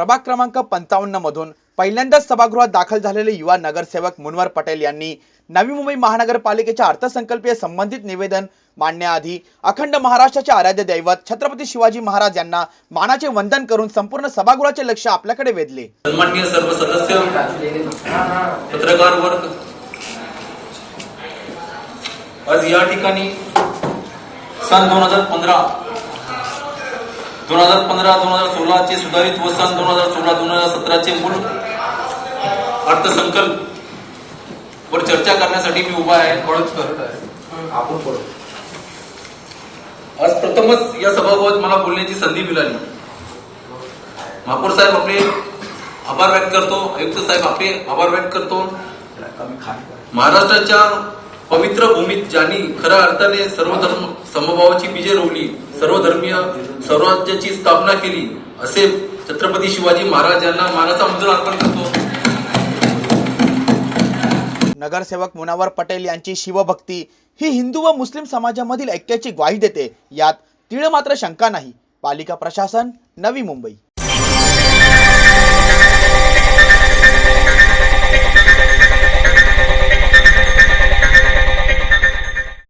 प्रभाग क्रमांक पंचावन्न मधून पहिल्यांदाच सभागृहात दाखल झालेले युवा नगरसेवक मुनवर पटेल यांनी नवी मुंबई महानगरपालिकेच्या अर्थसंकल्पीय संबंधित निवेदन मांडण्याआधी अखंड महाराष्ट्राचे आराध्य दैवत छत्रपती शिवाजी महाराज यांना मानाचे वंदन करून संपूर्ण सभागृहाचे लक्ष आपल्याकडे वेधले. सन्माननीय सर्व सदस्य पत्रकार वर्ग आज या ठिकाणी सन दोन हजार पंधरा दोन हजार पंधरा दोन हजार सोळाचे सुधारित व सन दोन हजार सोळा दोन हजार सतराचे मूळ अर्थसंकल्प वर चर्चा करण्यासाठी मी उभा आहे आज प्रथमच या सभागृहात मला बोलण्याची संधी मिळाली. महापौर साहेब आपले आभार व्यक्त करतो आयुक्त साहेब आपले आभार व्यक्त करतो. महाराष्ट्राच्या पवित्र भूमीत ज्यांनी खऱ्या अर्थाने सर्व धर्म समभावाची बीजे रोवली सर्वधर्मीय स्वराज्याची स्थापना केली असे छत्रपती शिवाजी महाराज यांना मानाचा मुद्रा अर्पण करतो. नगरसेवक मुनावर पटेल यांची शिवभक्ती ही हिंदू व मुस्लिम समाजामधील ऐक्याची ग्वाही देते. यात तीळ मात्र शंका नाही. पालिका प्रशासन नवी मुंबई.